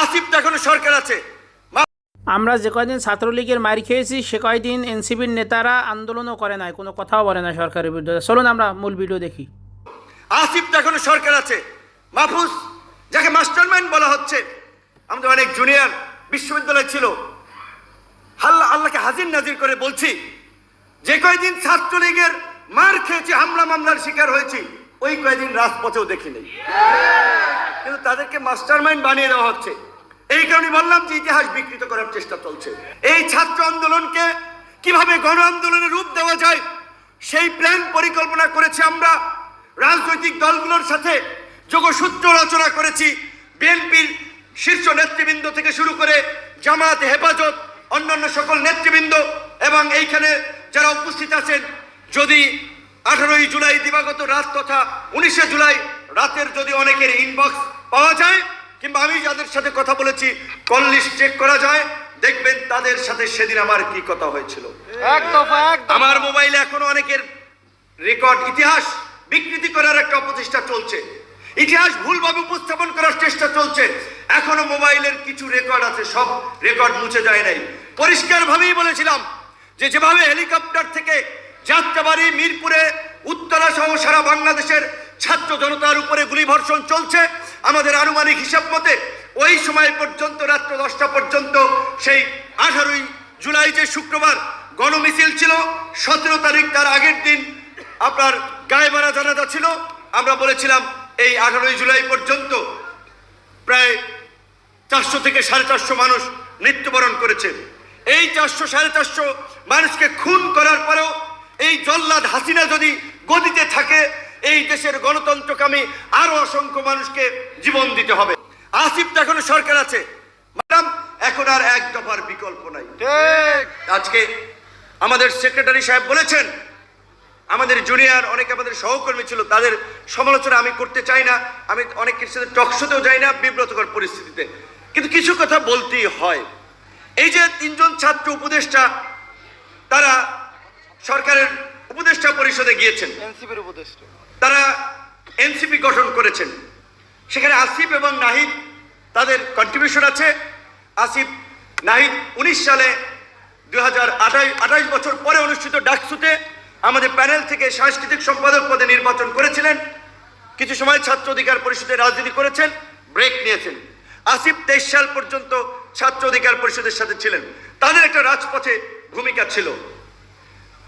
আসিফ তো এখনও সরকার আছে। আমরা যে কয়দিন ছাত্রলীগের মার খেয়েছি সে কয়দিন এনসিপির নেতারা আন্দোলনও করে নাই কোনো কথাও বলে না সরকারের বিরুদ্ধে। চলুন আমরা মূল ভিডিও দেখি। আসিফ তো এখনও সরকার আছে। মাহফুজ যাকে মাস্টারমাইন্ড বলা হচ্ছে আমাদের অনেক জুনিয়র বিশ্ববিদ্যালয় ছিল। আল্লাহ আল্লাহকে হাজির নাজির করে বলছি যে কয়দিন ছাত্রলীগের মার খেয়েছি হামলা মামলার শিকার হয়েছি ওই কয়দিন রাজপথেও দেখিনি। কিন্তু তাদেরকে মাস্টারমাইন্ড বানিয়ে দেওয়া হচ্ছে। এই কারণে বললাম যে ইতিহাস বিকৃত করার চেষ্টা চলছে। এই ছাত্র আন্দোলনকে কীভাবে গণ আন্দোলনের রূপ দেওয়া যায়, সেই প্ল্যান পরিকল্পনা করেছি আমরা। রাজনৈতিক দলগুলোর সাথে যোগসূত্র রচনা করেছি। বিএনপির শীর্ষ নেতৃবৃন্দ থেকে শুরু করে জামাত, হেফাজত, অন্যান্য সকল নেতৃবৃন্দ এবং এইখানে যারা উপস্থিত আছেন, যদি আঠারোই জুলাই দিবাগত রাত তথা উনিশে জুলাই রাতের যদি অনেকের ইনবক্স পাওয়া যায় কিংবা আমি যাদের সাথে কথা বলেছি কল লিস্ট চেক করা যায় দেখবেন তাদের সাথে সেদিন আমার কি কথা হয়েছিল। আমার মোবাইলে এখনও অনেকের রেকর্ড ইতিহাস বিকৃতি করার একটা অপচেষ্টা চলছে। ইতিহাস ভুলভাবে উপস্থাপন করার চেষ্টা চলছে। এখনও মোবাইলের কিছু রেকর্ড আছে সব রেকর্ড মুছে যায় নাই। পরিষ্কারভাবেই বলেছিলাম যে যেভাবে হেলিকপ্টার থেকে যাত্রাবাড়ি মিরপুরে উত্তরা সহ সারা বাংলাদেশের ছাত্র জনতার উপরে গুলিবর্ষণ চলছে। আমাদের আনুমানিক হিসাব মতে ওই সময় পর্যন্ত, রাত্র দশটা পর্যন্ত সেই আঠারোই জুলাই যে শুক্রবার গণমিছিল ছিল, সতেরো তারিখ তার আগের দিন আপনার গায়ে মারা জানাজা ছিল। আমরা বলেছিলাম এই আঠারোই জুলাই পর্যন্ত প্রায় চারশো থেকে সাড়ে চারশো মানুষ মৃত্যুবরণ করেছে। এই চারশো সাড়ে চারশো মানুষকে খুন করার পরেও এই জল্লাদ হাসিনা যদি গদিতে থাকে এই দেশের গণতন্ত্রকামী আরও অসংখ্য মানুষকে জীবন দিতে হবে। আসিফ তো এখনও সরকার আছে। ম্যাডাম এখন আর এক দফার বিকল্প নাই। আজকে আমাদের সেক্রেটারি সাহেব বলেছেন আমাদের জুনিয়র অনেক আমাদের সহকর্মী ছিল তাদের সমালোচনা আমি করতে চাই না। আমি অনেকের সাথে টকশোতেও যাই না বিব্রতকর পরিস্থিতিতে। কিন্তু কিছু কথা বলতেই হয়। এই যে তিনজন ছাত্র উপদেষ্টা তারা সরকারের উপদেষ্টা পরিষদে গিয়েছেন। এনসিপির উপদেষ্টা। তারা এনসিপি গঠন করেছেন। সেখানে আসিফ এবং নাহিদ তাদের কন্ট্রিবিউশন আছে। আসিফ, নাহিদ উনিশ সালে দু হাজার আঠাইশ বছর পরে অনুষ্ঠিত ডাকসুতে আমাদের প্যানেল থেকে সাংস্কৃতিক সম্পাদক পদে নির্বাচন করেছিলেন। কিছু সময় ছাত্র অধিকার পরিষদে রাজনীতি করেছেন ব্রেক নিয়েছেন। আসিফ তেইশ সাল পর্যন্ত ছাত্র অধিকার পরিষদের সাথে ছিলেন। তাদের একটা রাজপথে ভূমিকা ছিল।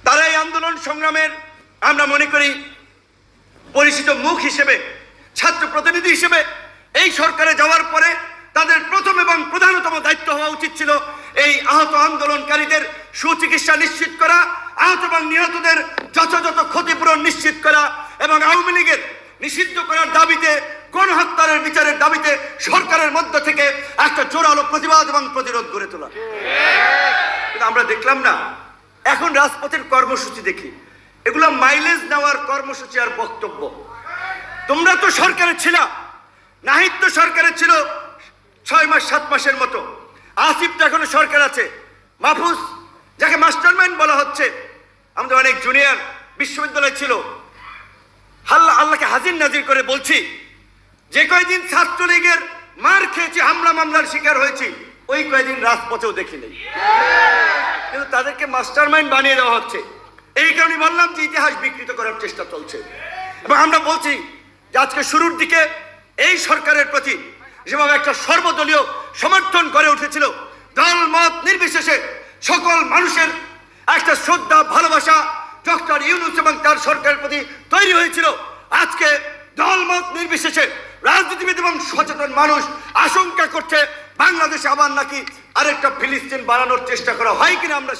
তারা এই আন্দোলন সংগ্রামের, আমরা মনে করি পরিচিত মুখ হিসেবে, ছাত্র প্রতিনিধি হিসেবে, এই সরকারে যাওয়ার পরে তাদের প্রথম এবং প্রধানতম দায়িত্ব হওয়া উচিত ছিল এই আহত আন্দোলনকারীদের সুচিকিৎসা নিশ্চিত করা, আহত এবং নিহতদের যথাযথ ক্ষতিপূরণ নিশ্চিত করা এবং আওয়ামী লীগের নিষিদ্ধ করার দাবিতে গণহত্যার বিচারের দাবিতে সরকারের মধ্য থেকে একটা জোরালো প্রতিবাদ এবং প্রতিরোধ গড়ে তোলা। আমরা দেখলাম না, এখন রাজপথের কর্মসূচি দেখি। এগুলো মাইলেজ নেওয়ার কর্মসূচি আর বক্তব্য। তোমরা তো সরকারে ছিল। নাহিদ তো সরকারে ছিল ছয় মাস, সাত মাসের মতো। আসিফ তো এখনও সরকার আছে। মাহফুজ, যাকে মাস্টারমাইন্ড বলা হচ্ছে, আমাদের অনেক জুনিয়র বিশ্ববিদ্যালয় ছিল। আল্লাহ আল্লাহকে হাজির নাজির করে বলছি, যে কয়দিন ছাত্রলীগের মার খেয়েছি, হামলা মামলার শিকার হয়েছি, ওই কয়দিন রাজপথেও দেখিনি। কিন্তু তাদেরকে মাস্টারমাইন্ড বানিয়ে দেওয়া হচ্ছে। এই কারণে বললাম যে ইতিহাস বিকৃত করার চেষ্টা চলছে। এবং আমরা বলছি যে আজকে শুরুর দিকে এই সরকারের প্রতি যেভাবে একটা সর্বদলীয় সমর্থন করে উঠেছিল, দল, মত নির্বিশেষে সকল মানুষের একটা শ্রদ্ধা, ভালোবাসা ডক্টর ইউনুস এবং তার সরকারের প্রতি তৈরি হয়েছিল। আজকে দল, মত নির্বিশেষে রাজনীতিবিদ এবং সচেতন মানুষ আশঙ্কা করছে, বাংলাদেশে আবার নাকি আরেকটা ফিলিস্তিন বানানোর চেষ্টা করা হয় কিনা আমরা